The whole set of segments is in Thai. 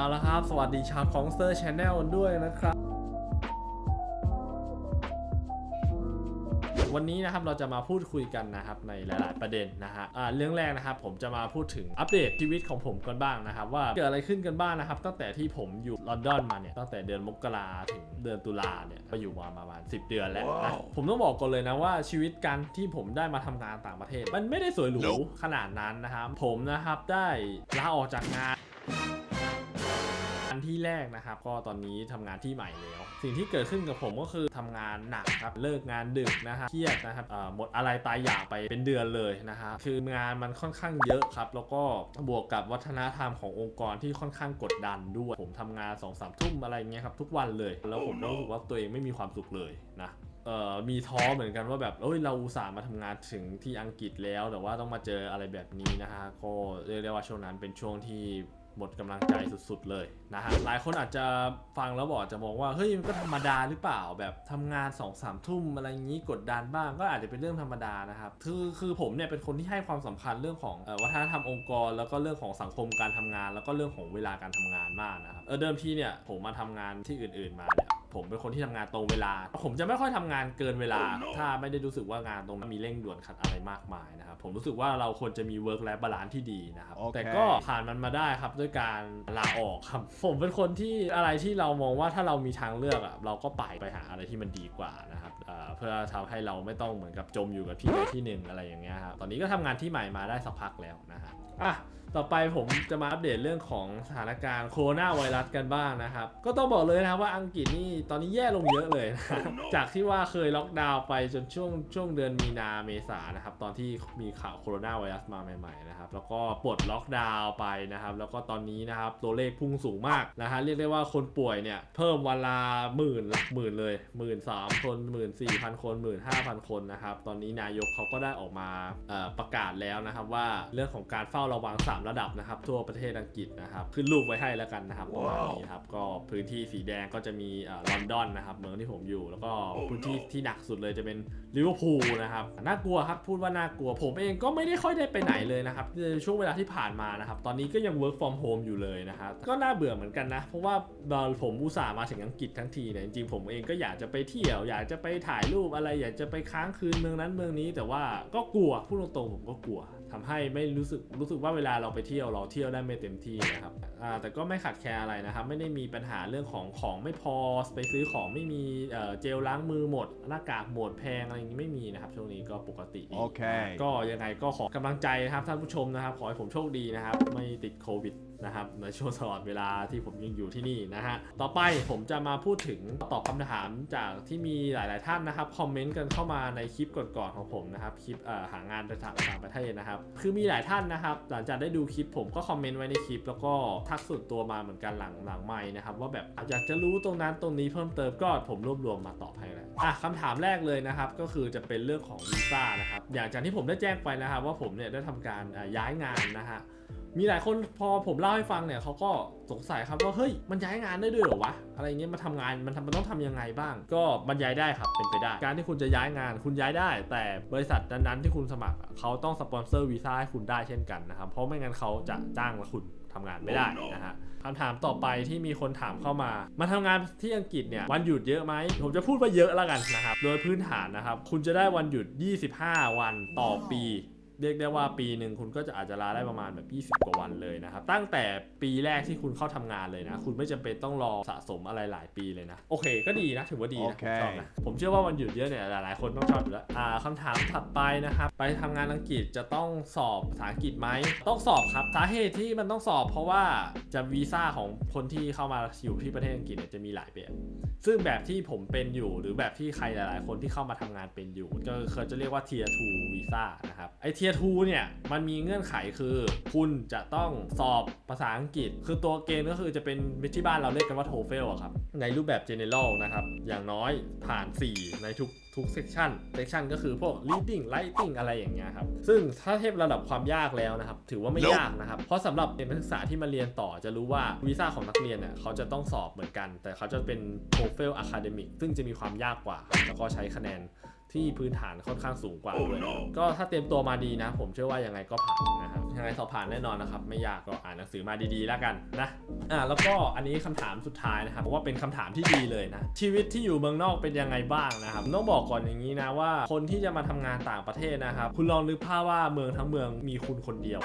เอาละครับ สวัสดีชาวของเซอร์ชแนลด้วยนะครับ วันนี้นะครับเราจะมาพูดคุยกันนะครับในหลาย ๆ ประเด็นนะฮะอ่าเรื่องแรกนะครับผมจะมาพูดถึงอัปเดตชีวิตของผมกันบ้างนะครับ ว่าเกิดอะไรขึ้นกันบ้างนะครับ ตั้งแต่ที่ผมอยู่ลอนดอนมาเนี่ยตั้งแต่เดือนมกราถึงเดือนตุลาเนี่ยก็อยู่มาประมาณ 10 เดือนแล้วนะผมต้องบอกก่อนเลยนะว่าชีวิตการที่ผมได้มาทำงานต่างประเทศ มันไม่ได้สวยหรูขนาดนั้นนะครับผมนะครับได้ลาออกจากงาน งานที่แรกนะครับก็ตอนนี้ทำงานที่ใหม่แล้ว สิ่งที่เกิดขึ้นกับผมก็คือทำงานหนักครับเลิกงานดึกนะฮะเครียดนะครับเอ่อหมดอะไรตายอยากไปเป็นเดือนเลยนะฮะคืองานมันค่อนข้างเยอะครับ แล้วก็บวกกับวัฒนธรรมขององค์กรที่ค่อนข้างกดดันด้วย ผมทำงาน2อสามทุ่มอะไรเงี้ยครับทุกวันเลย แล้วผมรู้สึกว่าตัวเองไม่มีความสุขเลยนะเอ่อมีท้อเหมือนกันว่าแบบเอ้ยเราอุตส่าห์มาทำงานถึงที่อังกฤษแล้ว แต่ว่าต้องมาเจออะไรแบบนี้นะฮะก็เรียกได้ว่าช่วงนั้นเป็นช่วงที่ หมดกำลังใจสุดๆเลยนะฮะหลายคนอาจจะฟังแล้วบอกจะมองว่าเฮ้ยมันก็ธรรมดาหรือเปล่าแบบทำงาน2อสามทุ่มอะไรอย่างนี้กดดันบ้างก็อาจจะเป็นเรื่องธรรมดานะครับคือคือผมเนี่ยเป็นคนที่ให้ความสำคัญเรื่องของออวัฒนธรรมองค์กร แล้วก็เรื่องของสังคมการทำงาน แล้วก็เรื่องของเวลาการทำงานมากนะครับเออเดิมทีเนี่ยผมมาทำงานที่อื่น ๆมาเนี่ยผมเป็นคนที่ทำงานตรงเวลา ผมจะไม่ค่อยทำงานเกินเวลา ถ้าไม่ได้รู้สึกว่างานตรงนั้นมีเร่งด่วนขัดอะไรมากมายนะครับ ผมรู้สึกว่าเราควรจะมี work life balance ที่ดีนะครับ โอเค แต่ก็ผ่านมันมาได้ครับด้วยการลาออกครับ ผมเป็นคนที่อะไรที่เรามองว่าถ้าเรามีทางเลือกอะเราก็ไปไปหาอะไรที่มันดีกว่านะครับเอ่อเพื่อทำให้เราไม่ต้องเหมือนกับจมอยู่กับที่ใดที่หนึ่งอะไรอย่างเงี้ยครับตอนนี้ก็ทำงานที่ใหม่มาได้สักพักแล้วนะฮะอะต่อไปผมจะมาอัปเดตเรื่องของสถานการณ์โคโรนาไวรัสกันบ้างนะครับ ก็ต้องบอกเลยนะครับว่าอังกฤษนี่ตอนนี้แย่ลงเยอะเลยนะจากที่ว่าเคยล็อกดาวน์ไปจนช่วงช่วงเดือนมีนาเมษานะครับ ตอนที่มีข่าวโคโรนาไวรัสมาใหม่ๆนะครับ แล้วก็ปลดล็อกดาวน์ไปนะครับ แล้วก็ตอนนี้นะครับตัวเลขพุ่งสูงมากนะฮะเรียกได้ว่าคนป่วยเนี่ยเพิ่มวันละหมื่นหลักหมื่นเลยหมื่นสามคนหมื่นสี่พันคนหมื่นห้าพันคนนะครับ ตอนนี้นายกเขาก็ได้ออกมาเอ่อประกาศแล้วนะครับว่าเรื่องของการเฝ้าระวัง3 ระดับนะครับ ทั่วประเทศอังกฤษนะครับ ขึ้นรูปไว้ให้แล้วกันนะครับประมาณนี้ครับก็พื้นที่สีแดงก็จะมีเอ่อลอนดอนนะครับเมืองที่ผมอยู่ แล้วก็พื้นที่ที่หนักสุดเลยจะเป็นลิเวอร์พูลนะครับน่ากลัวครับพูดว่าน่ากลัวผมเองก็ไม่ได้ค่อยได้ไปไหนเลยนะครับในช่วงเวลาที่ผ่านมานะครับตอนนี้ก็ยัง work from home อยู่เลยนะครับก็น่าเบื่อเหมือนกันนะ เพราะว่าผมอุตส่าห์มาถึงอังกฤษทั้งทีเนี่ยจริงๆผมเองก็อยากจะไปเที่ยว อยากจะไปถ่ายรูปอะไร อยากจะไปค้างคืนเมืองนั้นเมืองนี้ แต่ว่าก็กลัวพูดตรงๆผมก็กลัว ทำให้ไม่รู้สึกรู้สึกว่าเวลาเราไปเที่ยวเราเที่ยวได้ไม่เต็มที่นะครับอ่าแต่ก็ไม่ขัดแคลนอะไรนะครับ ไม่ได้มีปัญหาเรื่องของของไม่พอไปซื้อของไม่มีเอ่อเจลล้างมือหมดหน้ากากหมดแพงอะไรอย่างนี้ไม่มีนะครับ ช่วงนี้ก็ปกติดีโอเค ก็ยังไงก็ขอกำลังใจนะครับท่านผู้ชมนะครับ ขอให้ผมโชคดีนะครับ ไม่ติดโควิด นะครับในช่วงตลอดเวลาที่ผมยังอยู่ที่นี่นะฮะต่อไปผมจะมาพูดถึงตอบคำถามจากที่มีหลาย ๆ ท่านนะครับคอมเมนต์กันเข้ามาในคลิปก่อนๆของผมนะครับคลิปหางานไปต่างต่างประเทศนะครับ คือมีหลายท่านนะครับ หลังจากได้ดูคลิปผมก็คอมเมนต์ไว้ในคลิป แล้วก็ทักส่วนตัวมาเหมือนกันหลังหลังไม่นะครับ ว่าแบบอยากจะรู้ตรงนั้นตรงนี้เพิ่มเติมก็ผมรวบรวมมาตอบให้แล้วอะคำถามแรกเลยนะครับก็คือจะเป็นเรื่องของวีซ่านะครับอย่างจากที่ผมได้แจ้งไปนะครับ ว่าผมเนี่ยได้ทำการย้ายงานนะฮะ มีหลายคนพอผมเล่าให้ฟังเนี่ยเขาก็สงสัยครับว่าเฮ้ยมันย้ายงานได้ด้วยเหรอวะอะไรเงี้ยมาทำงานมันทำมันต้องทำยังไงบ้าง ก็มันย้ายได้ครับเป็นไปได้ การที่คุณจะย้ายงานคุณย้ายได้ แต่บริษัทนั้นๆที่คุณสมัครอะเขาต้องสปอนเซอร์วีซ่าให้คุณได้เช่นกันนะครับเพราะไม่งั้นเขาจะจ้างคุณทำงานไม่ได้นะฮะคำถามต่อไปที่มีคนถามเข้ามา มาทำงานที่อังกฤษเนี่ยวันหยุดเยอะไหม ผมจะพูดว่าเยอะแล้วกันนะครับ โดยพื้นฐานนะครับ คุณจะได้วันหยุด 25 วันต่อปี เรียกได้ว่าปีหนึ่งคุณก็จะอาจจะลาได้ประมาณแบบ 20 กว่าวันเลยนะครับ ตั้งแต่ปีแรกที่คุณเข้าทำงานเลยนะ คุณไม่จำเป็นต้องรอสะสมอะไรหลายปีเลยนะ โอเค ก็ดีนะ ถือว่าดีนะโอเคผมชอบนะ ผมเชื่อว่าวันหยุดเยอะเนี่ย หลายๆ คนต้องชอบอยู่แล้ว อ่าคำถามถัดไปนะครับ ไปทำงานอังกฤษจะต้องสอบภาษาอังกฤษไหม ต้องสอบครับ สาเหตุที่มันต้องสอบ เพราะว่าจะวีซ่าของคนที่เข้ามาอยู่ที่ประเทศอังกฤษเนี่ยจะมีหลายแบบซึ่งแบบที่ผมเป็นอยู่หรือแบบที่ใครหลาย ๆ คนที่เข้ามาทำงานเป็นอยู่ ก็เขาจะเรียกว่า Tier 2 Visa นะครับไอ้ Tier 2เนี่ยมันมีเงื่อนไขคือคุณจะต้องสอบภาษาอังกฤษ คือตัวเกณฑ์ก็คือจะเป็นที่บ้านเราเรียกกันว่า TOEFL อะครับ ในรูปแบบ General นะครับ อย่างน้อยผ่าน 4 ในทุกทุกเซกชันเซกชันก็คือพวก reading writing อะไรอย่างเงี้ยครับ ซึ่งถ้าเทียบระดับความยากแล้วนะครับ ถือว่าไม่ยากนะครับ เพราะสำหรับนักศึกษาที่มาเรียนต่อจะรู้ว่าวีซ่าของนักเรียนเนี่ยเขาจะต้องสอบเหมือนกัน แต่เขาจะเป็น TOEFL Academic ซึ่งจะมีความยากกว่า แล้วก็ใช้คะแนน ที่พื้นฐานค่อนข้างสูงกว่าด้วยนะก็ถ้าเตรียมตัวมาดีนะ ผมเชื่อว่ายังไงก็ผ่านนะครับยังไงสอบผ่านแน่นอนนะครับ ไม่ยากก็อ่านหนังสือมาดีๆแล้วกันนะอ่าแล้วก็อันนี้คำถามสุดท้ายนะครับผมว่าเป็นคำถามที่ดีเลยนะ ชีวิตที่อยู่เมืองนอกเป็นยังไงบ้างนะครับต้องบอกก่อนอย่างนี้นะว่าคนที่จะมาทำงานต่างประเทศนะครับ คุณลองนึกภาพว่าเมืองทั้งเมืองมีคุณคนเดียว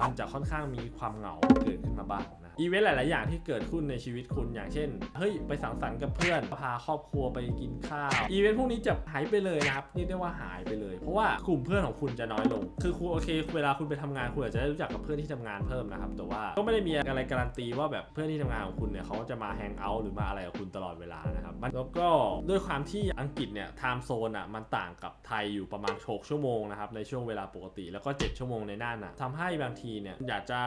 มันจะค่อนข้างมีความเหงาเกิดขึ้นมาบ้างนะ อีเวนต์หลาย ๆ อย่างที่เกิดขึ้นในชีวิตคุณอย่างเช่น เฮ้ย ไปสังสรรค์กับเพื่อน พาครอบครัวไปกินข้าว อีเวนต์พวกนี้จะหายไปเลยนะครับเรียกได้ว่าหายไปเลย เพราะว่ากลุ่มเพื่อนของคุณจะน้อยลง คือคุณโอเค เวลาคุณไปทำงานคุณอาจจะได้รู้จักกับเพื่อนที่ทำงานเพิ่มนะครับ แต่ว่าก็ไม่ได้มีอะไรการันตีว่าแบบเพื่อนที่ทำงานของคุณเนี่ยเขาจะมาแฮงเอาท์หรือมาอะไรกับคุณตลอดเวลานะครับ แล้วก็ด้วยความที่อังกฤษเนี่ยไทม์โซนอะมันต่างกับไทยอยู่ประมาณ 6 ชั่วโมงนะครับในช่วงเวลาปกติ แล้วก็ 7 ชั่วโมงในหน้าหนะทำให้บางทีเนี่ยอยากจะ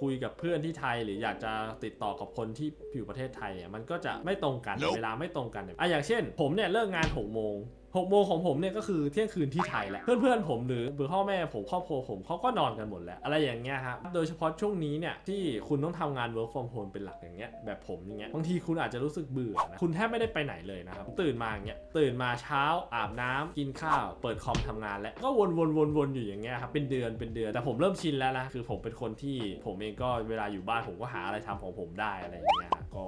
คุยกับเพื่อนที่ไทยหรืออยากจะติดต่อกับคนที่อยู่ประเทศไทยเนี่ยมันก็จะไม่ตรงกัน Nope เวลาไม่ตรงกันเนี่ยอะอย่างเช่น ผมเนี่ยเลิกงาน6โมง 6โมงของผมเนี่ยก็คือเที่ยงคืนที่ไทยแหละ เพื่อนๆผมหรือหรือพ่อแม่ผมครอบครัวผมเขาก็นอนกันหมดแล้ว อะไรอย่างเงี้ยครับโดยเฉพาะช่วงนี้เนี่ยที่คุณต้องทำงาน work from home เป็นหลักอย่างเงี้ยแบบผมอย่างเงี้ยบางทีคุณอาจจะรู้สึกเบื่อนะคุณแทบไม่ได้ไปไหนเลยนะครับตื่นมาอย่างเงี้ยตื่นมาเช้าอาบน้ำกินข้าว เปิดคอมทำงานแล้วก็วนๆวนๆอยู่อย่างเงี้ยครับเป็นเดือนเป็นเดือนแต่ผมเริ่มชินแล้วนะคือผมเป็นคนที่ผมเองก็เวลาอยู่บ้านผมก็หาอะไรทำของผมได้อะไรอย่างเงี้ยก็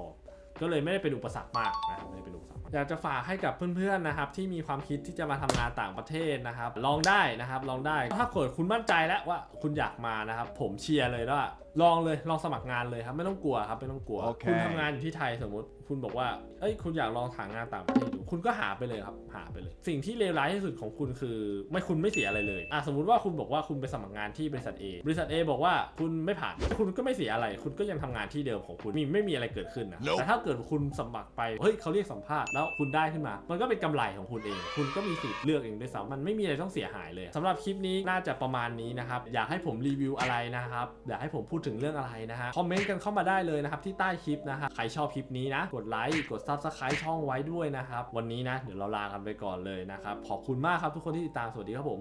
ก็เลยไม่ได้เป็นอุปสรรคมากนะครับไม่ได้เป็นอุปสรรคอยากจะฝากให้กับเพื่อนๆนะครับที่มีความคิดที่จะมาทำงานต่างประเทศนะครับ ลองได้นะครับลองได้ถ้าเกิดคุณมั่นใจแล้วว่าคุณอยากมานะครับ ผมเชียร์เลยว่า ลองเลยลองสมัครงานเลยครับไม่ต้องกลัวครับไม่ต้องกลัว โอเค คุณทำงานอยู่ที่ไทยสมมติคุณบอกว่าเอ้ยคุณอยากลองหางานต่างประเทศดูคุณก็หาไปเลยครับหาไปเลย สิ่งที่เลวร้ายที่สุดของคุณคือ ไม่คุณไม่เสียอะไรเลยอะสมมติว่าคุณบอกว่าคุณไปสมัครงานที่บริษัท A บริษัท A บอกว่าคุณไม่ผ่านคุณก็ไม่เสียอะไร คุณก็ยังทำงานที่เดิมของคุณมีไม่มีอะไรเกิดขึ้นนะ Nope แต่ถ้าเกิดคุณสมัครไปเฮ้ยเขาเรียกสัมภาษณ์แล้วคุณได้ขึ้นมา มันก็เป็นกำไรของคุณเอง คุณก็มีสิทธิ์เลือกเองด้วยซ้ำมันไม่มีอะไรต้องเสียหายเลยสำหรับคลิปนี้น่าจะประมาณนี้นะครับอยากให้ผมรีวิวอะไรนะครับอยากให้ผมพูดถึงเรื่องอะไรนะฮะ คอมเมนต์กันเข้ามาได้เลยนะครับที่ใต้คลิปนะฮะ ใครชอบคลิปนี้นะ กดไลค์ กด Subscribe ช่องไว้ด้วยนะครับ วันนี้นะ เดี๋ยวเราลากันไปก่อนเลยนะครับ ขอบคุณมากครับทุกคนที่ติดตาม สวัสดีครับผม